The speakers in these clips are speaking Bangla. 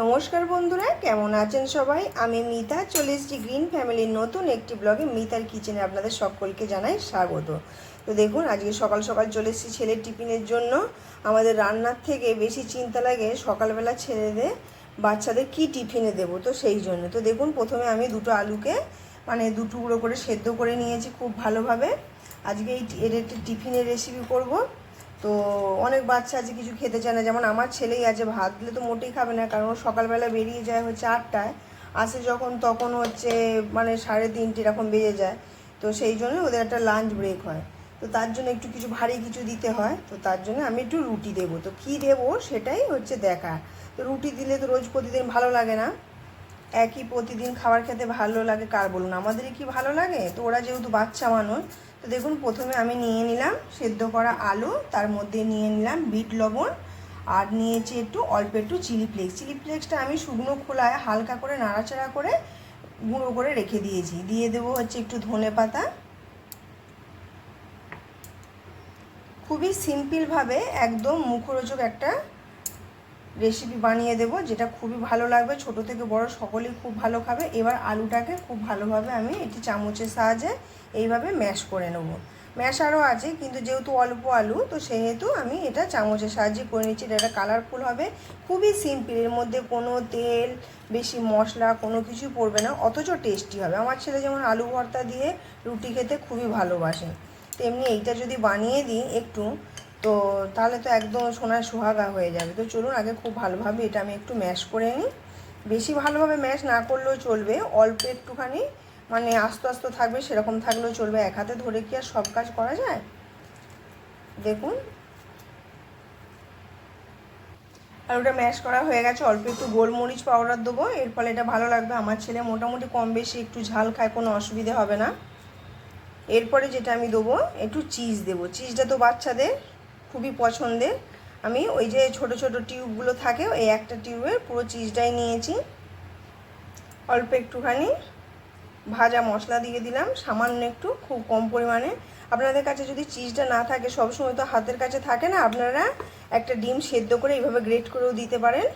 নমস্কার বন্ধুরা, কেমন আছেন সবাই? আমি মিতা, চলে এসেছি গ্রিন ফ্যামিলির নতুন একটি ব্লগে। মিতার কিচেনে আপনাদের সকলকে জানাই স্বাগত। তো দেখুন, আজকে সকাল সকাল চলে এসেছি ছেলের টিফিনের জন্য। আমাদের রান্নার থেকে বেশি চিন্তা লাগে সকালবেলা ছেলেদের, বাচ্চাদের কি টিফিনে দেবো, তো সেই জন্য। তো দেখুন, প্রথমে আমি দুটো আলুকে মানে দু টুকরো করে সেদ্ধ করে নিয়েছি খুব ভালোভাবে। আজকে এই এর একটি টিফিনের রেসিপি করব। তো অনেক বাচ্চা আছে, কিছু খেতে চায় না। যেমন আমার ছেলেই আছে, ভাত দিলে তো মোটেই খাবে না, কারণ সকালবেলা বেরিয়ে যায় হচ্ছে আটটায়। আসে যখন, তখন হচ্ছে মানে সাড়ে তিনটে এরকম বেজে যায়। তো সেই জন্য ওদের একটা লাঞ্চ ব্রেক হয়। তো তার জন্য একটু কিছু ভারী কিছু দিতে হয়। তো তার জন্য আমি একটু রুটি দেবো। তো কী দেবো সেটাই হচ্ছে দেখা তো রুটি দিলে তো রোজ প্রতিদিন ভালো লাগে না। একই প্রতিদিন খাবার খেতে ভালো লাগে কার বলুন? আমাদেরই কি ভালো লাগে? তো ওরা যেহেতু বাচ্চা মানুষ তো দেখুন, প্রথমে আমি নিয়ে নিলাম সেদ্ধ করা আলু, তার মধ্যে নিয়ে নিলাম বিট লবণ, আর নিয়েছি একটু অল্প একটু চিলি ফ্লেক্স। চিলি ফ্লেক্সটা আমি শুকনো খোলায় হালকা করে নাড়াচাড়া করে গুঁড়ো করে রেখে দিয়েছি। দিয়ে দেবো হচ্ছে একটু ধনে পাতা। খুবই সিম্পলভাবে একদম মুখরোচক একটা রেসিপি বানিয়ে দেব, যেটা খুবই ভালো লাগবে। ছোট থেকে বড় সকলেই খুব ভালো খাবে। এবার আলুটাকে খুব ভালোভাবে আমি একটি চামচের সাহায্যে এইভাবে ম্যাশ করে নেব। ম্যাশ আরও আছে, কিন্তু যেহেতু অল্প আলু, তো সেহেতু আমি এটা চামচের সাহায্যে করে নিচ্ছি। এটা কালারফুল হবে। খুবই সিম্পল এর মধ্যে কোনো তেল, বেশি মশলা, কোনো কিছু পড়বে না, অথচ টেস্টি হবে। আমার ছেলে যেমন আলু ভর্তা দিয়ে রুটি খেতে খুবই ভালোবাসে, তেমনি এইটা যদি বানিয়ে দিই একটু তো তাহলে তো একদম সোনার সোহাগা হয়ে যাবে। তো চলুন আগে খুব ভালোভাবে এটা আমি একটু ম্যাশ করে নিই। বেশি ভালোভাবে ম্যাশ না করলেও চলবে, অল্প একটুখানি মানে আস্তে আস্তে থাকবে, সেরকম থাকলেও চলবে। এক হাতে ধরে কি আর সব কাজ করা যায়? দেখুন। আর ওটা ম্যাশ করা হয়ে গেছে, অল্প একটু গোলমরিচ পাউডার দেবো। এর ফলে এটা ভালো লাগবে। আমার ছেলে মোটামুটি কম বেশি একটু ঝাল খায়, কোনো অসুবিধে হবে না। এরপরে যেটা আমি দেবো, একটু চিজ দেবো। চিজটা তো বাচ্চাদের। খুবই পছন্দের। আমি ওই যে ছোট ছোট টিউবগুলো থাকে, ওই একটা টিউবের পুরো চিজটাই নিয়েছি। অল্প একটুখানি ভাজা মশলা দিয়ে দিলাম, সামান্য একটু, খুব কম পরিমাণে। আপনাদের কাছে যদি চিজটা না থাকে, সবসময় তো হাতের কাছে থাকে না, আপনারা একটা ডিম সেদ্ধ করে এইভাবে গ্রেট করেও দিতে পারেন।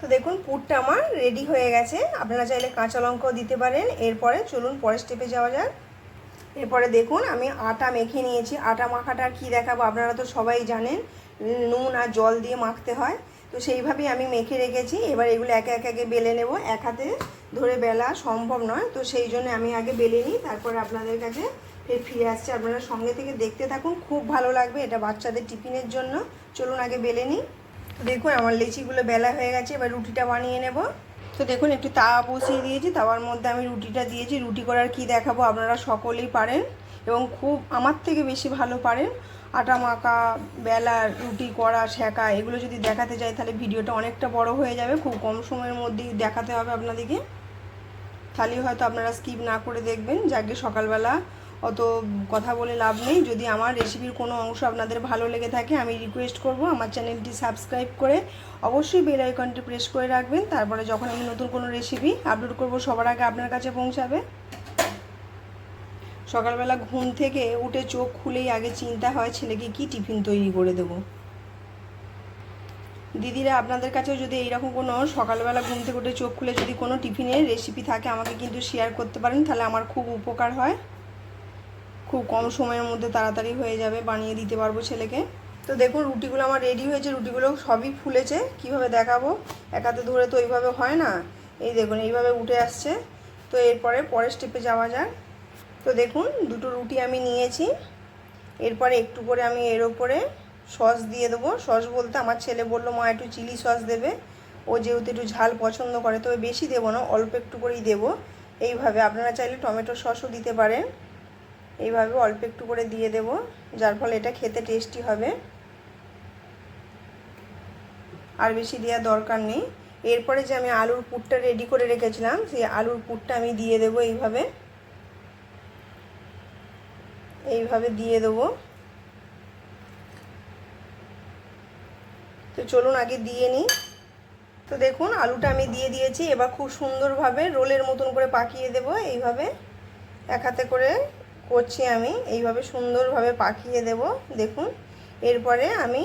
তো দেখুন, পুরটা আমার রেডি হয়ে গেছে। আপনারা চাইলে কাঁচা লঙ্কাও দিতে পারেন। এরপরে চলুন পরের স্টেপে যাওয়া যাক। এরপরে দেখুন, আমি আটা মেখে নিয়েছি। আটা মাখাটা কি দেখাবো আপনারা তো সবাই জানেন, নুন আর জল দিয়ে মাখতে হয়। তো সেইভাবেই আমি মেখে রেখেছি। এবার এগুলো একে একে একে বেলে নেব। এক হাতে ধরে বেলা সম্ভব নয়। তো সেই জন্য আমি আগে বেলে নিই, তারপরে আপনাদের কাছে ফের ফিরে আসছে। আপনারা সঙ্গে থেকে দেখতে থাকুন, খুব ভালো লাগবে এটা বাচ্চাদের টিফিনের জন্য। চলুন আগে বেলে নিই। দেখুন, আমার লেচিগুলো বেলা হয়ে গেছে। এবার রুটিটা বানিয়ে নেব। তো দেখুন, একটু তাওয়া বসিয়ে দিয়েছি। তাওয়ার মধ্যে আমি রুটিটা দিয়েছি। রুটি করার কি দেখাবো আপনারা সকলেই পারেন এবং খুব আমার থেকে বেশি ভালো পারেন। আটা মাখা, বেলা, রুটি করা, শেখা, এগুলো যদি দেখাতে যাই, তাহলে ভিডিওটা অনেকটা বড় হয়ে যাবে। খুব কম সময়ের মধ্যেই দেখাতে হবে আপনাদেরকে। তাহলে হয়তো আপনারা স্কিপ না করে দেখবেন। যাকে সকালবেলা অত কথা বলে লাভ নেই। যদি আমার রেসিপির কোনো অংশ আপনাদের ভালো লেগে থাকে, আমি রিকোয়েস্ট করব আমার চ্যানেলটি সাবস্ক্রাইব করে অবশ্যই বেল আইকনটি প্রেস করে রাখবেন। তারপরে যখন আমি নতুন কোনো রেসিপি আপলোড করব, সবার আগে আপনার কাছে পৌঁছাবে। সকালবেলা ঘুম থেকে উঠে চোখ খুলেই আগে চিন্তা হয়, ছেলেকে কি টিফিন তৈরি করে দেবো? দিদিরা আপনাদের কাছেও যদি এইরকম কোনো সকালবেলা ঘুম থেকে উঠে চোখ খুলে যদি কোনো টিফিনের রেসিপি থাকে, আমাকে কিন্তু শেয়ার করতে পারেন। তাহলে আমার খুব উপকার হয়। খুব কম সময়ের মধ্যে তাড়াতাড়ি হয়ে যাবে, বানিয়ে দিতে পারব ছেলেকে। তো দেখুন, রুটিগুলো আমার রেডি হয়েছে, রুটিগুলো সবই ফুলেছে, কীভাবে দেখাবো? একাতে ধরে তো এইভাবে হয় না? এই দেখুন, এইভাবে উঠে আসছে। তো এরপরে পরের স্টেপে যাওয়া যাক। তো দেখুন, দুটো রুটি আমি নিয়েছি। এরপরে একটু করে আমি এর ওপরে সস দিয়ে দেবো। সস বলতে আমার ছেলে বলল, মা, একটু চিলি সস দেবে। ও যেহেতু একটু ঝাল পছন্দ করে, তবে বেশি দেবো না, অল্প একটু করেই দেবো। এইভাবে, আপনারা চাইলে টমেটো সসও দিতে পারেন। এইভাবে অল্প একটু করে দিয়ে দেব, যার ফলে এটা খেতে টেস্টি হবে। আর বেশি দেওয়ার দরকার নেই। এরপরে যে আমি আলুর পুরটা রেডি করে রেখেছিলাম, সেই আলুর পুরটা আমি দিয়ে দেব এইভাবে। এইভাবে দিয়ে দেবো। তো চলুন আগে দিয়ে নিই। তো দেখুন, আলুটা আমি দিয়ে দিয়েছি, এবার খুব সুন্দরভাবে রোলের মতন করে পাকিয়ে দেব এইভাবে। এক হাতে করে করছি আমি, এইভাবে সুন্দরভাবে পাকিয়ে দেব। দেখুন, এরপরে আমি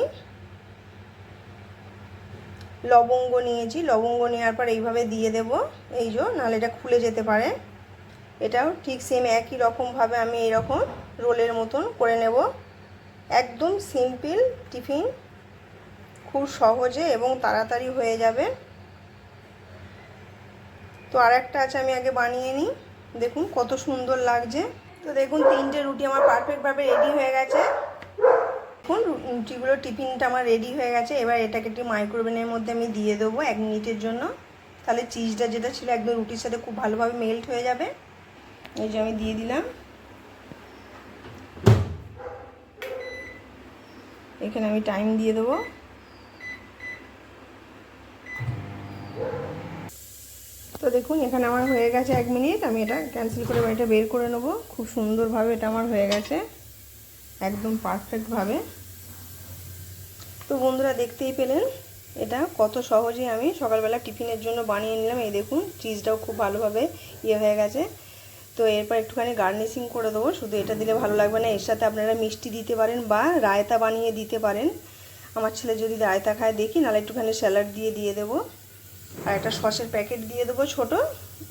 লবঙ্গ নিয়েছি। লবঙ্গ নেওয়ার পর এইভাবে দিয়ে দেব। এই যে, নাহলে এটা খুলে যেতে পারে। এটাও ঠিক সেম একই রকমভাবে আমি এরকম রোলের মতন করে নেব। একদম সিম্পল টিফিন খুব সহজে এবং তাড়াতাড়ি হয়ে যাবে। তো আর একটা আছে আমি আগে বানিয়ে নিই। দেখুন কত সুন্দর লাগছে। তো দেখুন, তিনটে রুটি আমার পারফেক্টভাবে রেডি হয়ে গেছে। দেখুন, রুটিগুলো, টিফিনটা আমার রেডি হয়ে গেছে। এবার এটাকে একটু মাইক্রোওভেনের মধ্যে আমি দিয়ে দেবো এক মিনিটের জন্য। তাহলে চিজটা যেটা ছিল একদম রুটির সাথে খুব ভালোভাবে মেল্ট হয়ে যাবে। এই যে আমি দিয়ে দিলাম। এখানে আমি টাইম দিয়ে দেবো। তো দেখুন, এখানে আমার হয়ে গেছে এক মিনিট। আমি এটা ক্যান্সেল করে এটা বের করে নেব। খুব সুন্দরভাবে এটা আমার হয়ে গেছে। একদম পারফেক্টভাবে তো বন্ধুরা, দেখতেই পেলেন? এটা কত সহজে আমি সকালবেলা টিফিনের জন্য বানিয়ে নিলাম। এই দেখুন চিজটাও খুব ভালোভাবে ইয়ে হয়ে গেছে। তো এরপর একটুখানি গার্নিশিং করে দেবো। শুধু এটা দিলে ভালো লাগবে না। এর সাথে আপনারা মিষ্টি দিতে পারেন বা রায়তা বানিয়ে দিতে পারেন। আমার ছেলে যদি রায়তা খায়, দেখি, নাহলে একটুখানি স্যালাড দিয়ে দিয়ে দেবো। আর একটা সসের প্যাকেট দিয়ে দেবো ছোট।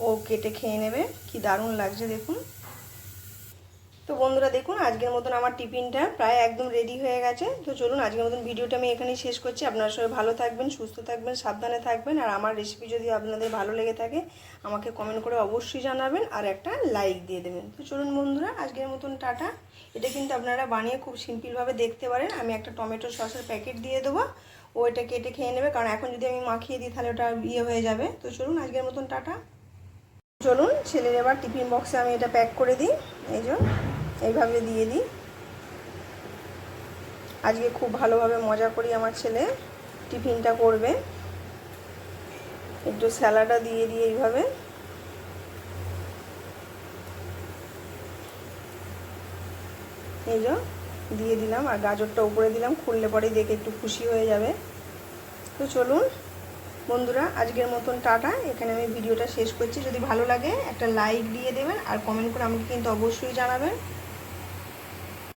ও কেটে খেয়ে নেবে। কি দারুণ লাগছে দেখুন। তো বন্ধুরা দেখুন, আজকের মতন আমার টিফিনটা প্রায় একদম রেডি হয়ে গেছে। তো চলুন, আজকের মতন ভিডিওটা আমি এখানেই শেষ করছি। আপনারা সবাই ভালো থাকবেন, সুস্থ থাকবেন, সাবধানে থাকবেন। আর আমার রেসিপি যদি আপনাদের ভালো লেগে থাকে, আমাকে কমেন্ট করে অবশ্যই জানাবেন আর একটা লাইক দিয়ে দেবেন। তো চলুন বন্ধুরা, আজকের মতন টাটা। এটা কিন্তু আপনারা বানিয়ে খুব সিম্পলভাবে দেখতে পারেন। আমি একটা টমেটো সসের প্যাকেট দিয়ে দেবো। ও এটা কেটে খেয়ে নেবে, কারণ এখন যদি আমি মাখিয়ে দিই তাহলে ওটা ইয়ে হয়ে যাবে। তো চলুন, আজকের মতন টাটা। চলুন, ছেলের এবার টিফিন বক্সে আমি এটা প্যাক করে দিই। এই জন্য এইভাবে দিয়ে দিই। আজকে খুব ভালোভাবে মজা করি আমার ছেলে, টিফিনটা করবে। একটু স্যালাডটা দিয়ে দিই এইভাবে। এই যে দিয়ে দিলাম আর গাজরটা উপরে দিলাম, খুললে পরেই দেখে একটু খুশি হয়ে যাবে। তো চলুন, বন্ধুরা, আজকের মতন টাটা। এখানে আমি ভিডিওটা শেষ করছি। যদি ভালো লাগে, একটা লাইক দিয়ে দেবেন আর কমেন্ট করে আমাকে কিন্তু অবশ্যই জানাবেন।